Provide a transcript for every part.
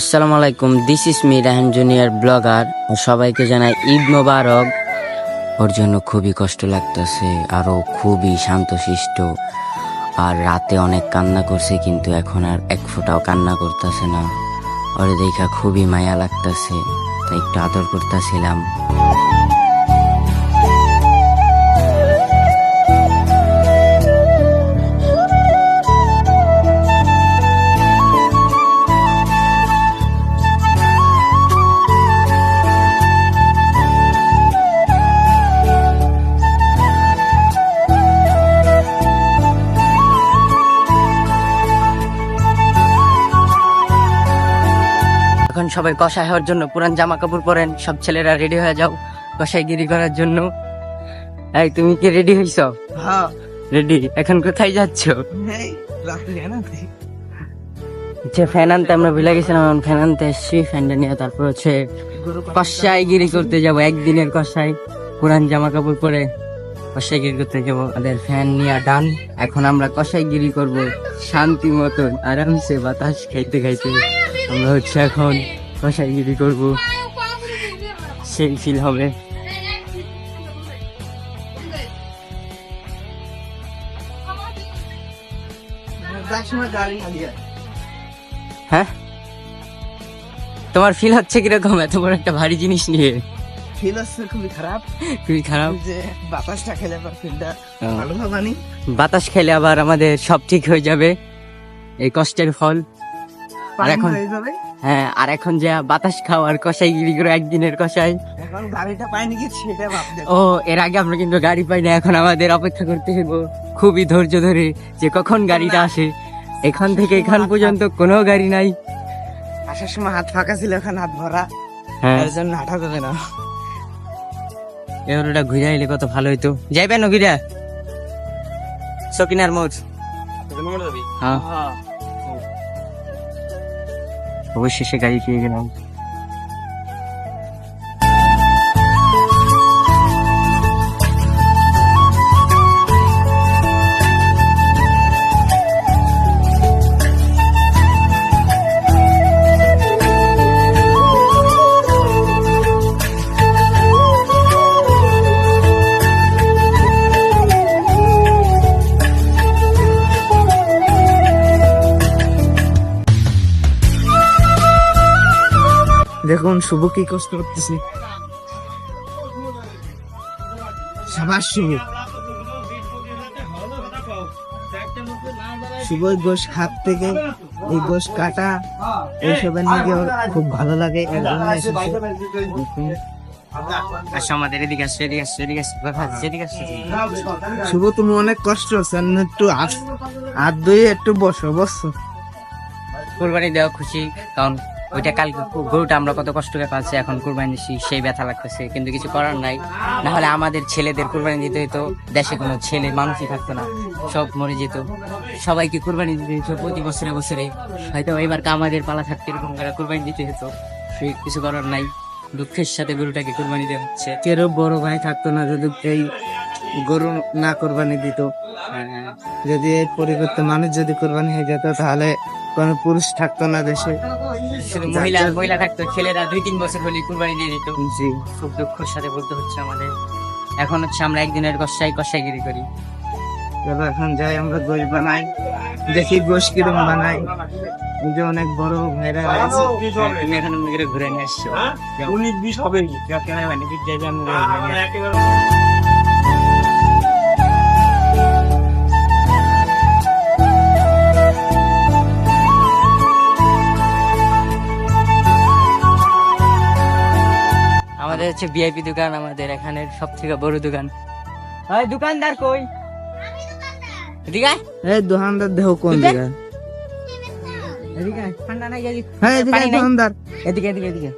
আসসালামু আলাইকুম this is me Rahan junior blogger সবাইকে জানাই ঈদ মোবারক। ওর জন্য খুবই কষ্ট লাগতেছে আরও খুবই শান্তশিষ্ট। আর রাতে অনেক কান্না করছে, কিন্তু এখন আর এক ফোঁটাও কান্না করতেছে না। ওর দেখা খুবই মায়া লাগতেছে, তাই একটু আদর করতেছিলাম। সবাই কষাই হওয়ার জন্য পুরান জামা কাপড় পরেন সব ছেলেরা রেডি হয়ে যাও কষাই গিরি করার জন্য। এই তুমি কি রেডি হইছ? হ্যাঁ। রেডি এখন কোথায় যাচ্ছ? যে ফ্যান আনতে আমরা ভুলে গেছিলাম এখন ফ্যান আনতে এসছি। ফ্যানটা নিয়ে তারপর হচ্ছে কষাই গিরি করতে যাব একদিনের কষাই পুরান জামা কাপড় পরে কষাই গিরি করতে যাব। আমাদের ফ্যান নিয়ে ডান। এখন আমরা কষাই গিরি করব শান্তি মতন আরামসে বাতাস খাইতে খাইতে। আমরা হচ্ছে এখন কষাই গিরি করব। সেই ফিল হবে। হ্যাঁ? তোমার ফিল হচ্ছে কীরকম? এত বড় একটা ভারী জিনিস নিয়ে। ফিল হচ্ছে খুবই খারাপ। খুবই খারাপ। যে বাতাসটা খেলে পর ফিলটা। ভালো ভাবানি বাতাস খেলে আবার আমাদের সব ঠিক হয়ে যাবে। এই কষ্টের ফল। আর এখন হয়ে যাবে। হ্যাঁ আর এখন যে বাতাস খাওয়ার কষাই গিরি করে একদিনের কষাই। এখন গাড়িটা পাইনি কি সেটা ভাবতে ও এর আগে আমরা কিন্তু গাড়ি পাই না এখন আমাদের অপেক্ষা করতে হবে খুবই ধৈর্য ধরে যে কখন গাড়িটা আসে। এখান থেকে এখান পর্যন্ত কোনো গাড়ি নাই। আসার সময় হাত ফাঁকা ছিল এখন হাত ভরা। হ্যাঁ। এর জন্য হাঁটা যাবে না। এবার ওটা ঘুরে আইলে কত ভালো হইতো। যাইবেন ঘুরে? সকিনার মোড় হ্যাঁ। अवश्य से गाइड किएगा দেখুন শুভ কি কষ্ট করতেছে? সাবাস শুভ। গোশ হাত থেকে এই গোশ কাটা এইসবের ওর খুব ভালো লাগে আচ্ছা আমাদের এদিকে আসছে এদিকে আসছে এদিকে আসছে কথা এদিকে আসছে শুভ তুমি অনেক কষ্ট হচ্ছে না একটু হাত হাত ধুয়ে একটু বসো বসো। কুরবানি দেওয়া খুশি কারণ ওইটা কালকে গরুটা আমরা কত কষ্ট করে পাচ্ছি এখন কুরবানি দিচ্ছি সেই ব্যথা লাগতেছে কিন্তু কিছু করার নাই। না হলে আমাদের ছেলেদের কোরবানি দিতে হতো দেশে কোনো ছেলে মানুষই থাকতো না সব মরে যেত। সবাইকে কুরবানি দিতে হতো প্রতি বছরে বছরে। হয়তো এবার আমাদের পালা থাকতে এরকম করে কুরবানি দিতে হতো সেই কিছু করার নাই। দুঃখের সাথে গরুটাকে কোরবানি দেওয়া হচ্ছে। কেউ বড় ভাই থাকতো না যদি এই গরু না কোরবানি দিত। হ্যাঁ, যদি এর পরিবর্তে মানুষ যদি কোরবানি হয়ে যেত তাহলে কোনো পুরুষ থাকতো না দেশে শুধু মহিলা মহিলা থাকতো ছেলেরা দুই তিন বছর হলে কুরবানি দিয়ে দিত জি খুব দুঃখের সাথে বলতে হচ্ছে আমাদের এখন হচ্ছে আমরা একদিনের কষাই কষাইগিরি করি এখন যাই আমরা গোশ বানাই দেখি গোশ কিরম বানাই যে অনেক বড় ভাইরা আছে তুমি এখন ঘুরে নিয়ে আসছো উনিশ বিশ হবে কি আমাদের হচ্ছে ভিআইপি দোকান আমাদের এখানে সব থেকে বড় দোকান। দোকানদার কই? এদিকে আয়, এই দোকানদার দেহ কোন বুঝলে? এদিকে ঠান্ডা নাই এদিকে। হ্যাঁ এদিকে দোকানদার। এদিকে এদিকে এদিকে।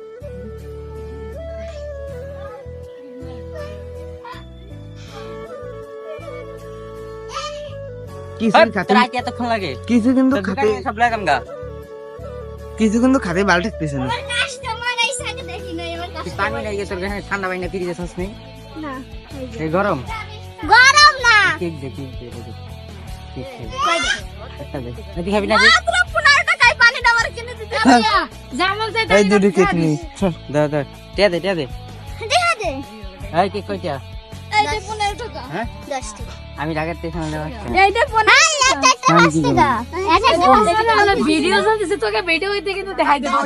কিছু কিন্তু খাতে কিছু কিন্তু খাতে বাল ঠেকতেছে না। পানি নাই তোর কাছে ঠান্ডা পানি না ফিরিয়ে যাস নেই? না এই গরম? গরম না। কেক দে কেক দে একটা দে। এদিকে খাবি না তুই? মাত্র 15 টাকায় পানিটা আমার কিনে দিতে এই দুটি কেক নি। দাও দাও টিয়া দে টিয়া দে। দেখা দে। এই কেক কইটা এই যে পনেরো টাকা। হ্যাঁ? দশ টাকা। আমি থেকে সামনে আসছি টাকা। ভিডিও চলতেছে তোকে ভিডিও হইতে কিন্তু দেখাই দেবো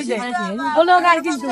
আর কিন্তু।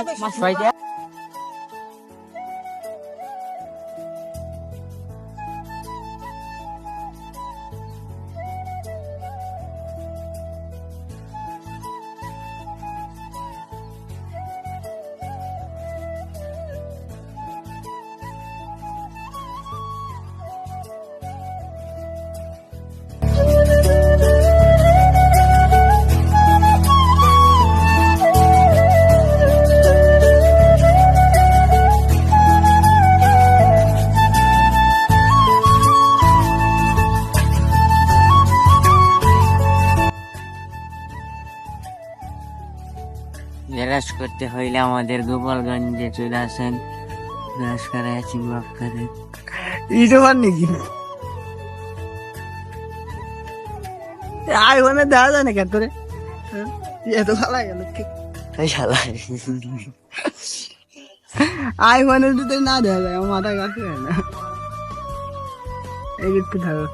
করতে হইলে আমাদের গোপালগঞ্জে চলে আসেন। জেরাস করে আছি ব্লক করে ইটো পার নাকি? আইফোনে দেওয়া যায় না কেন হ্যাঁ? এত ভালো গেল আইফোনে যদি না দেওয়া যায় আমার মাথা কাছে না। এই একটু থাকো